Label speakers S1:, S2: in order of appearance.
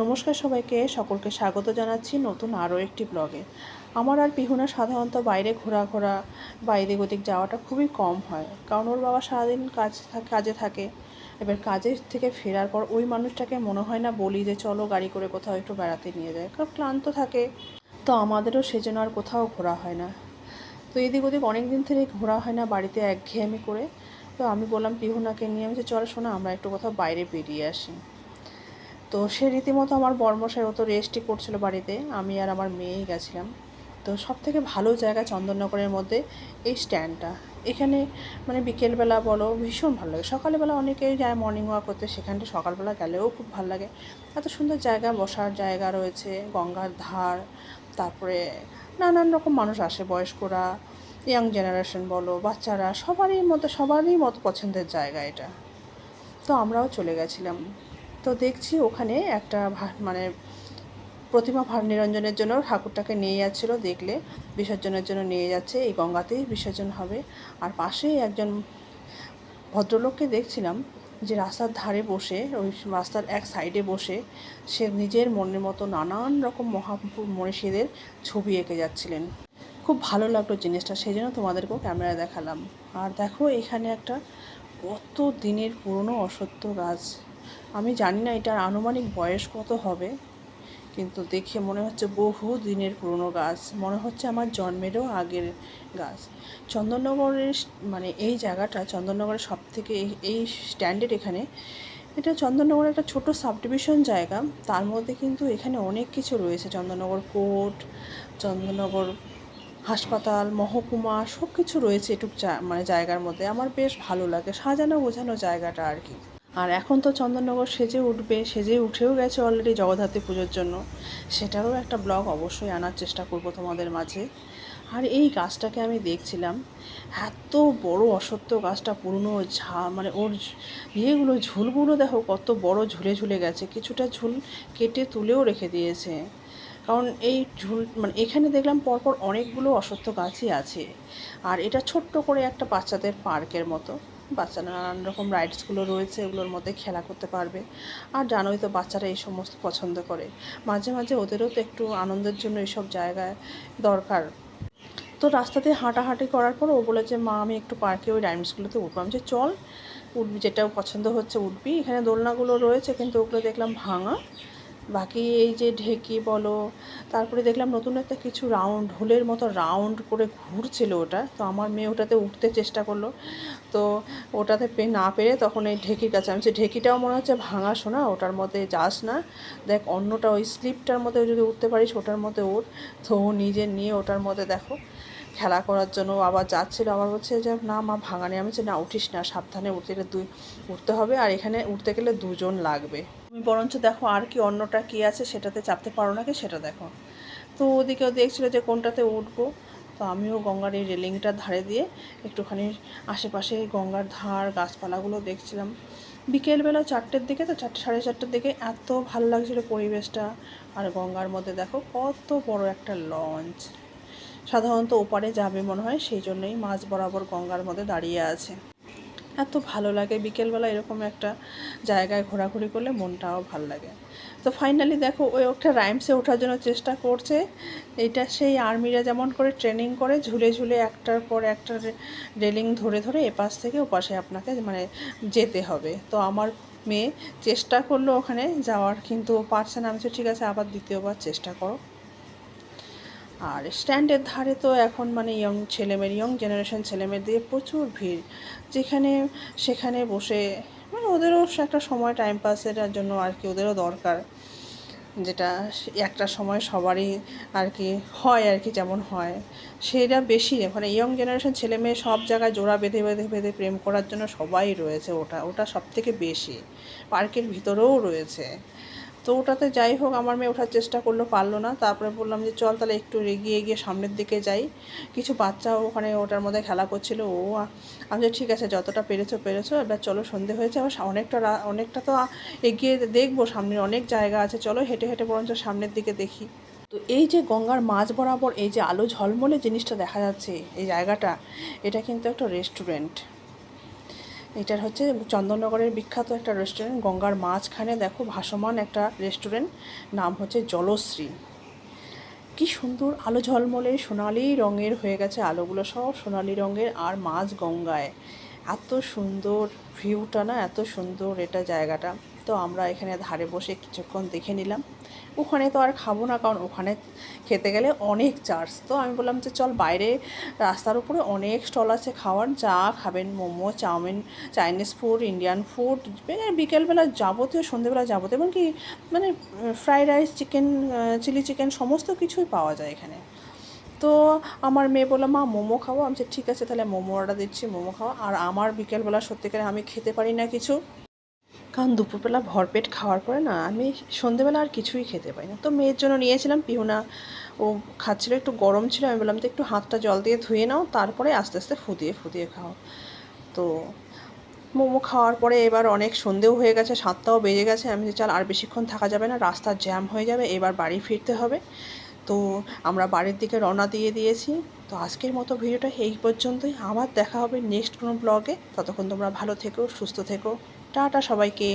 S1: নমস্কার সবাইকে, সকলকে স্বাগত জানাচ্ছি নতুন আরও একটি ব্লগে। আমার আর পিহুনা সাধারণত বাইরে ঘোরাঘোরা বা এদিক ওদিক যাওয়াটা খুবই কম হয়। কারণ ওর বাবা সারাদিন কাজ কাজে থাকে। এবার কাজের থেকে ফেরার পর ওই মানুষটাকে মনে হয় না বলি যে, চলো গাড়ি করে কোথাও একটু বেড়াতে নিয়ে যায় কারণ ক্লান্ত থাকে। তো আমাদেরও সেজন্য আর কোথাও ঘোরা হয় না। তো এদিক ওদিক অনেক দিন থেকে ঘোরা হয় না বাড়িতে একঘেয়েমি করে। তো আমি বললাম পিহুনাকে নিয়ে আমি যে, চলো শোনা, আমরা একটু কোথাও বাইরে বেরিয়ে আসি। তো সে রীতিমতো আমার বর্মশাই ও তো রেস্টই করছিল বাড়িতে। আমি আর আমার মেয়েই গেছিলাম। তো সব থেকে ভালো জায়গা চন্দননগরের মধ্যে এই স্ট্যান্ডটা। এখানে মানে বিকেলবেলা বলো, ভীষণ ভালো লাগে। সকালবেলা অনেকেই যায় মর্নিং ওয়াক করতে, সেখানটা সকালবেলা গেলেও খুব ভালো লাগে। এত সুন্দর জায়গা, বসার জায়গা রয়েছে, গঙ্গার ধার, তারপরে নানান রকম মানুষ আসে, বয়স্করা ইয়াং জেনারেশন বলো, বাচ্চারা, সবারই মতো সবারই মতো পছন্দের জায়গা এটা। তো আমরাও চলে গেছিলাম। তো দেখছি ওখানে একটা মানে প্রতিমা ভার নিরঞ্জনের জন্য ঠাকুরটাকে নিয়ে যাচ্ছিল দেখলে, বিসর্জনের জন্য নিয়ে যাচ্ছে, এই গঙ্গাতেই বিসর্জন হবে। আর পাশেই একজন ভদ্রলোককে দেখছিলাম যে রাস্তার ধারে বসে, ওই রাস্তার এক সাইডে বসে, সে নিজের মনের মতো নানান রকম মহাপুর মনীষীদের ছবি এঁকে যাচ্ছিলেন। খুব ভালো লাগল জিনিসটা, সেই জন্য তোমাদেরকেও ক্যামেরা দেখালাম। আর দেখো এখানে একটা কত দিনের পুরনো অসত্য গাছ। আমি জানি না এটার আনুমানিক বয়স কত হবে, কিন্তু দেখে মনে হচ্ছে বহু দিনের পুরনো গাছ। মনে হচ্ছে আমার জন্মেরও আগের গাছ। চন্দননগরের মানে এই জায়গাটা চন্দননগরের সব থেকে এই স্ট্যান্ডের এখানে, এটা চন্দননগরের একটা ছোট সাবডিভিশন জায়গা। তার মধ্যে কিন্তু এখানে অনেক কিছু রয়েছে। চন্দননগর কোর্ট, চন্দননগর হাসপাতাল, মহকুমা সব কিছু রয়েছে এটুক মানে জায়গার মধ্যে। আমার বেশ ভালো লাগে। সাজানো গোছানো জায়গাটা আর কি। আর এখন তো চন্দননগর সেজে উঠবে, সেজে উঠেও গেছে অলরেডি জগদ্ধাত্রী পুজোর জন্য। সেটারও একটা ব্লগ অবশ্যই আনার চেষ্টা করব তোমাদের মাঝে। আর এই গাছটাকে আমি দেখছিলাম, এত বড় অসত্য গাছটা, পুরনো ঝা মানে ওর ইয়েগুলো, ঝুলগুলো দেখো কত বড় ঝুলে ঝুলে গেছে, কিছুটা ঝুল কেটে তুলেও রেখে দিয়েছে। কারণ এই ঝুল মানে এখানে দেখলাম পরপর অনেকগুলো অসত্য গাছই আছে। আর এটা ছোট্ট করে একটা বাচ্চাদের পার্কের মতো। বাচ্চা নানান রকম রাইডসগুলো রয়েছে, এগুলোর মধ্যে খেলা করতে পারবে। আর জানোই তো বাচ্চারা এই সমস্ত পছন্দ করে। মাঝে মাঝে ওদেরও তো একটু আনন্দের জন্য এইসব জায়গায় দরকার। তো রাস্তাতে হাঁটাহাঁটি করার পর ও বলেছে মা, আমি একটু পার্কে ওই ডাইমসগুলোতে উঠবো। আমি যে, চল, উঠবি, যেটা পছন্দ হচ্ছে উঠবি। এখানে দোলনাগুলো রয়েছে, কিন্তু ওগুলো দেখলাম ভাঙা। বাকি এই যে ঢেকি বলো তারপরে দেখলাম নতুন একটা কিছু রাউন্ড হোলের মতো রাউন্ড করে ঘুরছিল ওটা। তো আমার মেয়ে ওটাতে উঠতে চেষ্টা করল। তো ওটাতে পে না পেরে তখন এই ঢেকির কাছে আমি বলছি, ঢেকিটাও মনে হচ্ছে ভাঙা শোনা ওটার মধ্যে যাস না। দেখ অন্যটা ওই স্লিপটার মধ্যে যদি উঠতে পারিস ওটার মধ্যে উঠ তো নিজে নিয়ে ওটার মধ্যে দেখো। খেলা করার জন্য আবার যাচ্ছিল আবার বলছে যে না মা ভাঙানে আমি বলছি না উঠিস না সাবধানে উঠতে গেলে দুই উঠতে হবে। আর এখানে উঠতে গেলে দুজন লাগবে। বরঞ্চ দেখো আর কি অন্যটা কি আছে সেটাতে চাপতে পারো নাকি সেটা দেখো। তো ওদিকেও দেখছিলো যে কোনটাতে উঠবো। তো আমিও গঙ্গার এই রেলিংটার ধারে দিয়ে একটুখানি আশেপাশে গঙ্গার ধার, গাছপালাগুলো দেখছিলাম। বিকেলবেলা চারটের দিকে, তো চারটে, সাড়ে চারটের দিকে এত ভালো লাগছিল পরিবেশটা। আর গঙ্গার মধ্যে দেখো কত বড় একটা লঞ্চ। সাধারণত ওপারে যাবে মনে হয়, সেই জন্যই মাঝ বরাবর গঙ্গার মধ্যে দাঁড়িয়ে আছে। এত ভালো লাগে। বিকেলবেলা এরকম একটা জায়গায় ঘোরাঘুরি করলে মনটাও ভালো লাগে। তো ফাইনালি দেখো, ওই একটা রাইমসে ওঠার জন্য চেষ্টা করছে। এটা সেই আর্মিরা যেমন করে ট্রেনিং করে, ঝুলে ঝুলে একটার পর একটা রেলিং ধরে ধরে এপাশ থেকে ওপাশে আপনাকে মানে যেতে হবে। তো আমার মেয়ে চেষ্টা করল ওখানে যাওয়ার, কিন্তু পারছে না। আমি ঠিক আছে, আবার দ্বিতীয়বার চেষ্টা করো। আর স্ট্যান্ডের ধারে তো এখন মানে ইয়ং ছেলেমেয়ের ইয়ং জেনারেশন ছেলেমেয়ের দিয়ে প্রচুর ভিড়। যেখানে, সেখানে বসে মানে ওদেরও একটা সময় টাইম পাসের জন্য আর কি ওদেরও দরকার। যেটা একটা সময় সবারই আর কি হয় আর কি যেমন হয়। সেটা বেশি মানে ইয়ং জেনারেশন ছেলে মেয়ে সব জায়গায় জোড়া বেঁধে বেঁধে বেঁধে প্রেম করার জন্য সবাই রয়েছে ওটা ওটা সব থেকে বেশি। পার্কের ভিতরেও রয়েছে। তো ওটাতে যাই হোক, আমার মেয়ে ওঠার চেষ্টা করল, পারল না। তারপরে বললাম যে, চল তাহলে একটু এগিয়ে এগিয়ে সামনের দিকে যাই। কিছু বাচ্চাও ওখানে ওটার মধ্যে খেলা করছিল। ও আমি ঠিক আছে, যতটা পেরেছ পেরেছ, এবার চলো সন্ধে হয়েছে, আবার অনেকটা অনেকটা তো এগিয়ে দেখব সামনে অনেক জায়গা আছে, চলো হেঁটে হেঁটে বরঞ্চ সামনের দিকে দেখি। তো এই যে গঙ্গার মাঝ বরাবর এই যে আলো ঝলমলে জিনিসটা দেখা যাচ্ছে, এই জায়গাটা, এটা কিন্তু একটা রেস্টুরেন্ট এটার হচ্ছে চন্দননগরের বিখ্যাত একটা রেস্টুরেন্ট গঙ্গার মাঝখানে দেখো ভাসমান একটা রেস্টুরেন্ট নাম হচ্ছে জলশ্রী। কি সুন্দর আলো ঝলমলে সোনালি রঙের হয়ে গেছে আলোগুলো সব, সোনালি রঙের আর মাছ গঙ্গায়। এত সুন্দর ভিউটা না, এত সুন্দর এটা জায়গাটা। তো আমরা এখানে ধারে বসে কিছুক্ষণ দেখে নিলাম। ওখানে তো আর খাব না, কারণ ওখানে খেতে গেলে অনেক চার্জ তো আমি বললাম যে চল বাইরে রাস্তার উপরে অনেক স্টল আছে খাওয়ার। যা খাবেন, momo, chowmein Chinese food Indian food বিকেলবেলা যাবতীয়, সন্ধেবেলা যাবতীয়, এবং কি মানে fried rice chicken chilli chicken সমস্ত কিছুই পাওয়া যায় এখানে। তো আমার মেয়ে বলল, মা, মোমো খাব আমি ঠিক আছে, তাহলে মোমো অর্ডার দিচ্ছি, মোমো খাওয়া আর আমার বিকেলবেলা সত্যিকারে আমি খেতে পারি না কিছু। কারণ দুপুরবেলা ভরপেট খাওয়ার পরে না আমি সন্ধেবেলা আর কিছুই খেতে পাই না। তো মেয়ের জন্য নিয়েছিলাম পিহুনা ও খাচ্ছিল একটু গরম ছিল আমি বললাম তো একটু হাতটা জল দিয়ে ধুয়ে নাও তারপরে আস্তে আস্তে ফুদিয়ে ফুদিয়ে খাও। তো মোমো খাওয়ার পরে এবার অনেক সন্ধেও হয়ে গেছে সাতটাও বেজে গেছে। আমি বলছি, চল আর বেশিক্ষণ থাকা যাবে না রাস্তা জ্যাম হয়ে যাবে এবার বাড়ি ফিরতে হবে। তো আমরা বাড়ির দিকে রওনা দিয়ে দিয়েছি। তো আজকের মতো ভিডিওটা এই পর্যন্তই। আবার দেখা হবে নেক্সট কোনো ব্লগে ততক্ষণ তোমরা ভালো থেকো সুস্থ থেকো। টাটা সবাইকে।